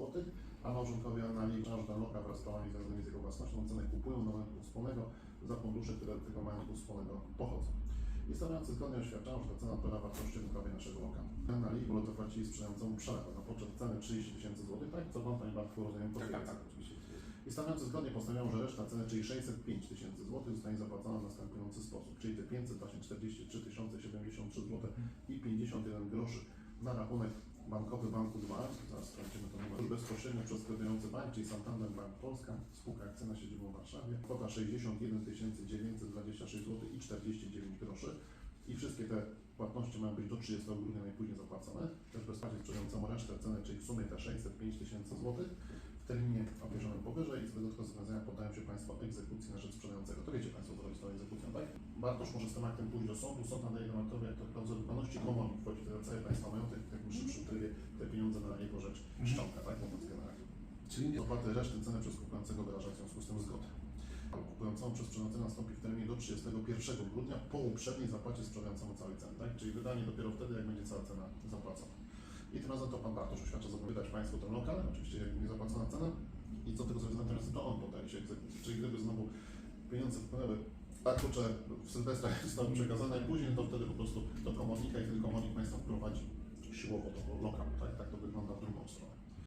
zł, a małżonkowie analiczą, że ten lokal wraz z prawami związanymi z jego własnością cenę kupują do majątku wspólnego za fundusze, które do tego majątku wspólnego pochodzą. I stawiający zgodnie oświadczają, że ta cena odpowiada wartości rynkowej naszego lokalu. Na linii wolę zapłacili sprzedającemu przelew na poczet ceny 30 tysięcy złotych, tak? Co Pan Panie Bartku rozumiem Tak, tak, potwierdza. tak, oczywiście. I stawiający zgodnie postanawiają, że reszta ceny, czyli 605 tysięcy złotych, zostanie zapłacona w następujący sposób, czyli te 500 właśnie 43 073 zł i 51 groszy na rachunek bankowy Banku 2, zaraz sprawdzimy to numer, bezpośrednio przez kredytujący bank, czyli Santander Bank Polska, spółka akcyjna siedzibą w Warszawie, kwota 61 926 zł i 49 groszy. I wszystkie te płatności mają być do 30 grudnia najpóźniej zapłacone. Też bezpłatnie sprzedającemu resztę ceny, czyli w sumie te 605 tysięcy złotych w terminie określonym powyżej i z tylko zobowiązania poddają się Państwo egzekucji na rzecz sprzedającego. To wiecie Państwo, co robić z tą egzekucją, tak? Bartosz może z tym pójść do sądu, sąd nadaje granatowi jak to klauzulę wykonalności komorni, wchodzi wtedy cały Państwa majątek, trybie te pieniądze na jego rzecz ściąga, tak? Mówiąc generalnie. Czyli nie... Opłaty reszty ceny przez kupującego wyraża w związku z tym zgodę. Kupującemu przez sprzedającego nastąpi w terminie do 31 grudnia po uprzedniej zapłacie sprzedającemu całej ceny, tak? Czyli wydanie dopiero wtedy, jak będzie cała cena zapłacona. I tym razem to Pan Bartosz oświadcza, że wydać Państwu ten lokal, oczywiście jak nie zapłacona cena i co tego zrobić natomiast to on poddaje się egzekucji. Czyli gdyby znowu pieniądze wpłynęły tak kurczę w Sylwestra zostały przekazane później, to wtedy po prostu do komornika i wtedy komornik Państwa wprowadzi siłowo do lokalu, tak? Tak to wygląda w drugą stronę.